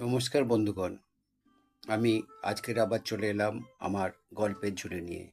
নমস্কার বন্ধুগণ। আমি আজকের আবার চলে এলাম আমার গল্পের ঝুলি নিয়ে।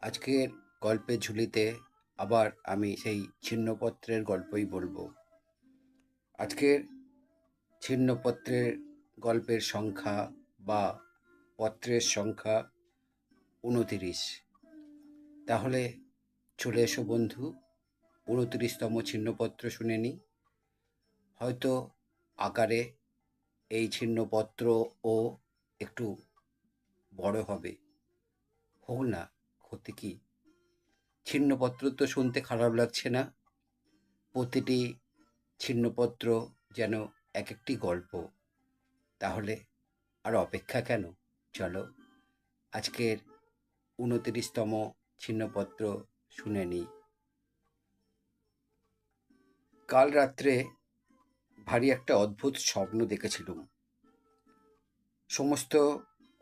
আজকের গল্পের ঝুলিতে আবার আমি সেই ছিন্নপত্রের গল্পই বলব। আজকের ছিন্নপত্রের গল্পের সংখ্যা বা পত্রের সংখ্যা উনতিরিশ। তাহলে চলে এসো বন্ধু, উনতিরিশতম ছিন্নপত্র শুনে নিই। হয়তো আকারে এই ছিন্নপত্র ও একটু বড় হবে। হোক না, ক্ষতি কি? ছিন্নপত্র তো শুনতে খারাপ লাগছে না। প্রতিটি ছিন্নপত্র যেন এক একটি গল্প। তাহলে আর অপেক্ষা কেন? চলো, আজকের উনতিরিশতম ছিন্নপত্র শুনে নিই। কাল রাত্রে ভারী একটা অদ্ভুত স্বপ্ন দেখেছিলুম সমস্ত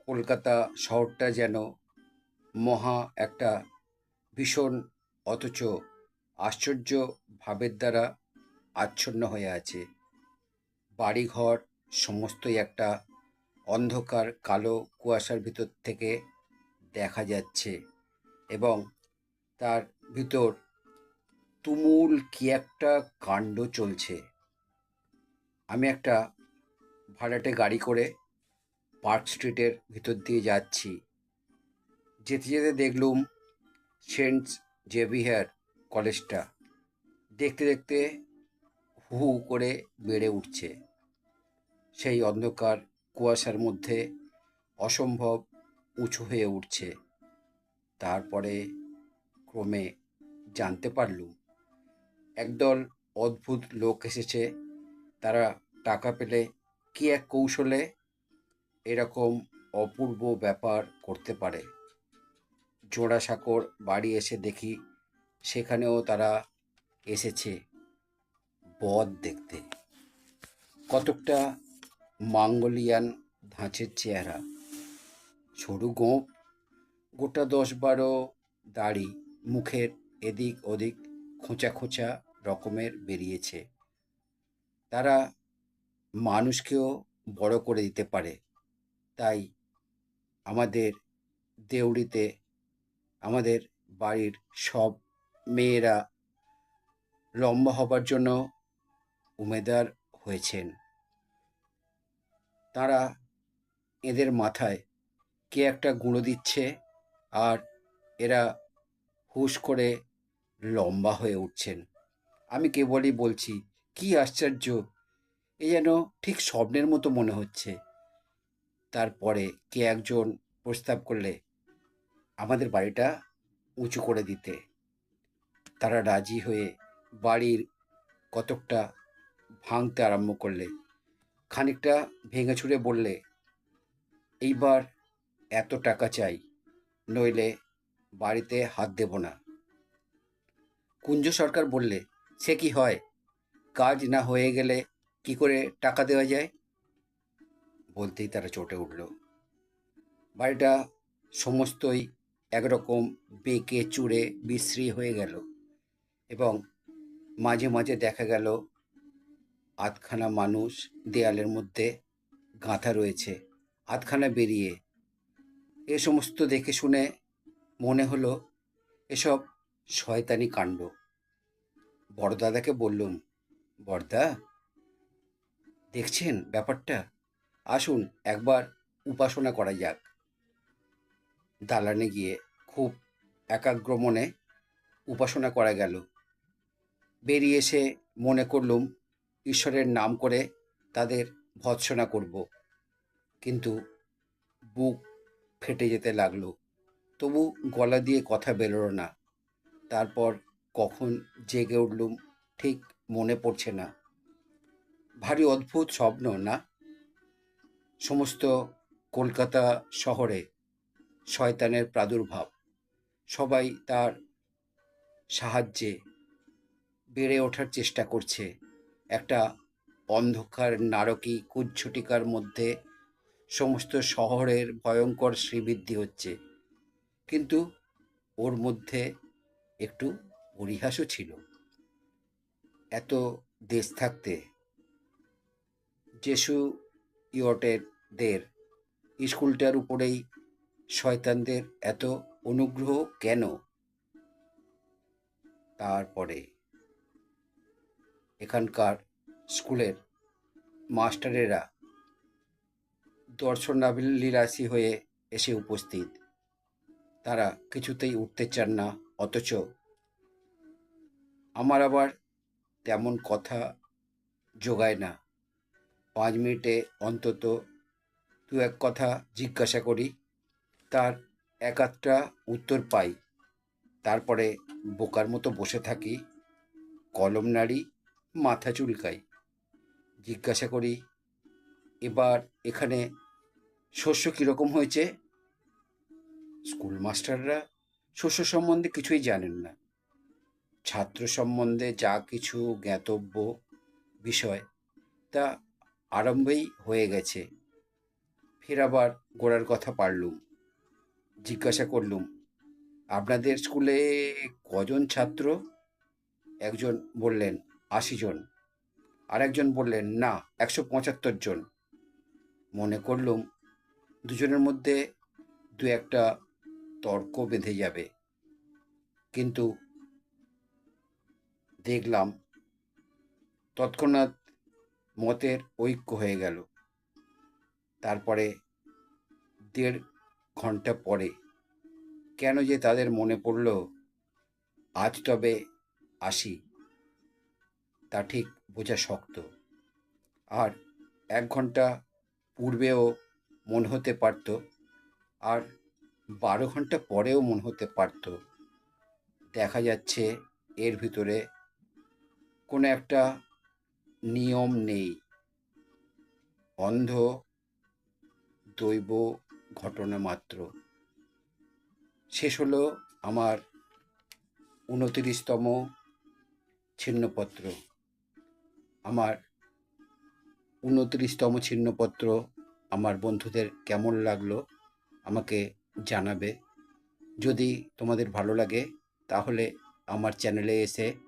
কলকাতা শহরটা যেন মহা একটা ভীষণ, অথচ আশ্চর্য ভাবের দ্বারা আচ্ছন্ন হয়ে আছে। বাড়িঘর সমস্তই একটা অন্ধকার, কালো কুয়াশার ভিতর থেকে দেখা যাচ্ছে এবং তার ভিতর তুমুল কি একটা কাণ্ড চলছে। আমি একটা ভাড়াটে গাড়ি করে পার্ক স্ট্রিটের ভিতর দিয়ে যাচ্ছি। যেতে যেতে দেখলুম সেন্ট জেভিয়ার কলেজটা দেখতে দেখতে হু হু করে বেড়ে উঠছে। সেই অন্ধকার কুয়াশার মধ্যে অসম্ভব উঁচু হয়ে উঠছে। তারপরে ক্রমে জানতে পারলুম, একদল অদ্ভুত লোক এসেছে তারা টাকা পেলে কি এক কৌশলে এরকম অপূর্ব ব্যাপার করতে পারে? জোড়াসাঁকোর বাড়ি এসে দেখি সেখানেও তারা এসেছে বদ দেখতে। কতকটা মাঙ্গলিয়ান ধাঁচের চেহারা। সরু গোঁপ গোটা দশ বারো দাড়ি, মুখের এদিক ওদিক খোঁচা খোঁচা রকমের বেরিয়েছে। তারা মানুষকেও বড় করে দিতে পারে। তাই আমাদের দেউড়িতে, আমাদের বাড়ির সব মেয়েরা লম্বা হবার জন্য উমেদার হয়েছেন। তারা এদের মাথায় কে একটা গুঁড়ো দিচ্ছে আর এরা হুশ করে লম্বা হয়ে উঠছেন। আমি কেবলই বলছি কি আশ্চর্য! এ যেন ঠিক স্বপ্নের মতো মনে হচ্ছে। তারপরে কে একজন প্রস্তাব করলে আমাদের বাড়িটা উঁচু করে দিতে। তারা রাজি হয়ে বাড়ির কতকটা ভাঙতে আরম্ভ করলে। খানিকটা ভেঙে ছুঁড়ে বললে, এইবার এত টাকা চাই, নইলে বাড়িতে হাত দেব না। কুঞ্জ সরকার বললে, সে কি হয়? কাজ না হয়ে গেলে কি করে টাকা দেওয়া যায়? বলতেই তারা চটে উঠল। বাড়িটা সমস্তই একরকম বেঁকে চুড়ে বিশ্রী হয়ে গেল এবং মাঝে মাঝে দেখা গেল আধখানা মানুষ দেয়ালের মধ্যে গাঁথা রয়েছে, আধখানা বেরিয়ে। এ সমস্ত দেখে শুনে মনে হলো এসব শয়তানি কাণ্ড। বড়দাদাকে বললুম বড়দা দেখছেন ব্যাপারটা? আসুন একবার উপাসনা করা যাক। দালানে গিয়ে খুব একাগ্র মনে উপাসনা করা গেল। বেরিয়ে এসে মনে করলুম, ঈশ্বরের নাম করে তাদের ভৎসনা করব। কিন্তু বুক ফেটে যেতে লাগল। তবু গলা দিয়ে কথা বেরোলো না। তারপর কখন জেগে উঠলুম, ঠিক মনে পড়ছে না। ভারী অদ্ভুত স্বপ্ন না? সমস্ত কলকাতা শহরে শয়তানের প্রাদুর্ভাব। সবাই তার সাহায্যে বেড়ে ওঠার চেষ্টা করছে। একটা অন্ধকার নারকী কুজ্ঝটিকার মধ্যে সমস্ত শহরের ভয়ঙ্কর শ্রীবৃদ্ধি হচ্ছে। কিন্তু ওর মধ্যে একটু পরিহাসও ছিল। এত দেশ থাকতে যেসু ইয়টেরদের স্কুলটার উপরেই শয়তানদের এত অনুগ্রহ কেন? তারপরে এখানকার স্কুলের মাস্টারেরা দর্শনাভিলাষী হয়ে এসে উপস্থিত। তারা কিছুতেই উঠতে চান না, অথচ আমার আবার তেমন কথা জোগায় না। পাঁচ মিনিটে অন্তত দু এক কথা জিজ্ঞাসা করি, তার এক আধটা উত্তর পাই। তারপরে বোকার মতো বসে থাকি, কলম নাড়ি, মাথা চুলকাই। জিজ্ঞাসা করি, এবার এখানে শস্য কীরকম হয়েছে? স্কুল মাস্টাররা শস্য সম্বন্ধে কিছুই জানেন না। ছাত্র সম্বন্ধে যা কিছু জ্ঞাতব্য বিষয় তা আরম্ভেই হয়ে গেছে। ফের আবার গোড়ার কথা পারলুম, জিজ্ঞাসা করলুম, আপনাদের স্কুলে কজন ছাত্র? একজন বললেন, আশি জন। আর একজন বললেন, না, একশো পঁচাত্তর জন। মনে করলুম, দুজনের মধ্যে দু একটা তর্ক বেঁধে যাবে। কিন্তু দেখলাম তৎক্ষণাৎ মতের ঐক্য হয়ে গেল। তারপরে দেড় ঘণ্টা পরে কেন যে তাদের মনে পড়ল, আজ তবে আসি। তা ঠিক বোঝা শক্ত। আর এক ঘণ্টা পূর্বেও মনে হতে পারত আর বারো ঘণ্টা পরেও মনে হতে পারত। দেখা যাচ্ছে এর ভিতরে কোনো একটা নিয়ম নেই। অন্ধ দৈব ঘটনা মাত্র। শেষ হলো আমার উনতিরিশতম ছিন্নপত্র। আমার উনতিরিশতম ছিন্নপত্র আমার বন্ধুদের কেমন লাগল আমাকে জানাবে। যদি তোমাদের ভালো লাগে তাহলে আমার চ্যানেলে এসে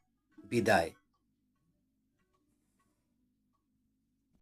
বিদায়।